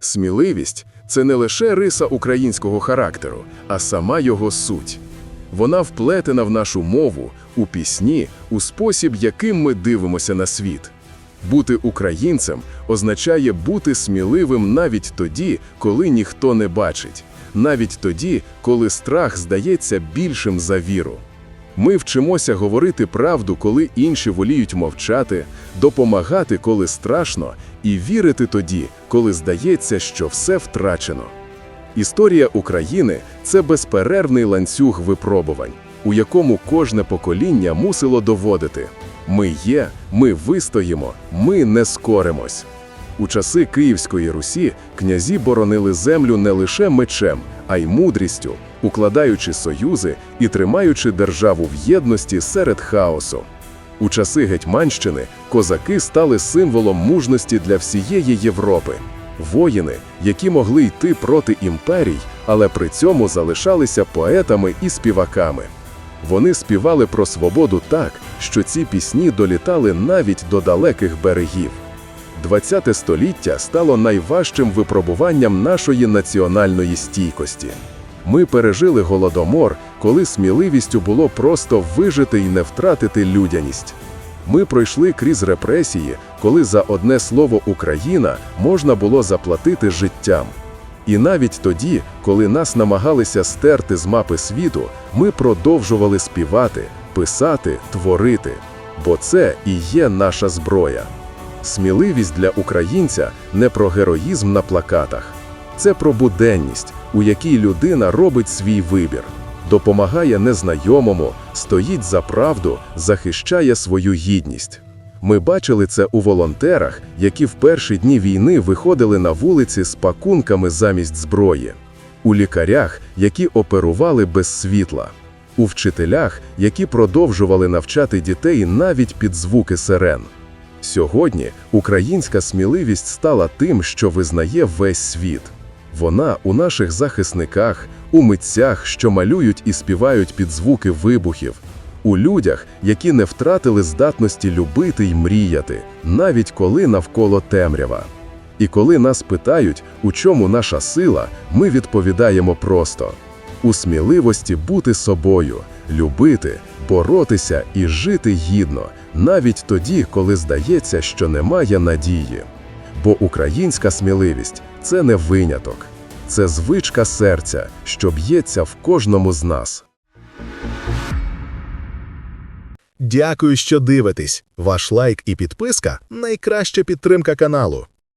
Сміливість це не лише риса українського характеру, а сама його суть. Вона вплетена в нашу мову, у пісні, у спосіб, яким ми дивимося на світ. Бути українцем означає бути сміливим навіть тоді, коли ніхто не бачить, навіть тоді, коли страх здається більшим за віру. Ми вчимося говорити правду, коли інші воліють мовчати, допомагати, коли страшно, і вірити тоді, коли здається, що все втрачено. Історія України це безперервний ланцюг випробувань, у якому кожне покоління мусило доводити: ми є, ми вистоїмо, ми не скоримось. У часи Київської Русі князі боронили землю не лише мечем, а й мудрістю, укладаючи союзи і тримаючи державу в єдності серед хаосу. У часи Гетьманщини козаки стали символом мужності для всієї Європи. Воїни, які могли йти проти імперій, але при цьому залишалися поетами і співаками. Вони співали про свободу так, що ці пісні долітали навіть до далеких берегів. ХХ століття стало найважчим випробуванням нашої національної стійкості. Ми пережили голодомор, коли сміливістю було просто вижити і не втратити людяність. Ми пройшли крізь репресії, коли за одне слово Україна можна було заплатити життям. І навіть тоді, коли нас намагалися стерти з мапи світу, ми продовжували співати, писати, творити. Бо це і є наша зброя. Сміливість для українця не про героїзм на плакатах. Це про буденність, у якій людина робить свій вибір, допомагає незнайомому, стоїть за правду, захищає свою гідність. Ми бачили це у волонтерах, які в перші дні війни виходили на вулиці з пакунками замість зброї, у лікарях, які оперували без світла, у вчителях, які продовжували навчати дітей навіть під звуки сирен. Сьогодні українська сміливість стала тим, що визнає весь світ. Вона у наших захисниках, у митцях, що малюють і співають під звуки вибухів, у людях, які не втратили здатності любити й мріяти, навіть коли навколо темрява. І коли нас питають, у чому наша сила, ми відповідаємо просто: у сміливості бути собою, любити, боротися і жити гідно, навіть тоді, коли здається, що немає надії. Бо українська сміливість це не виняток, це звичка серця, що б'ється в кожному з нас. Дякую, що дивитесь. Ваш лайк і підписка найкраща підтримка каналу.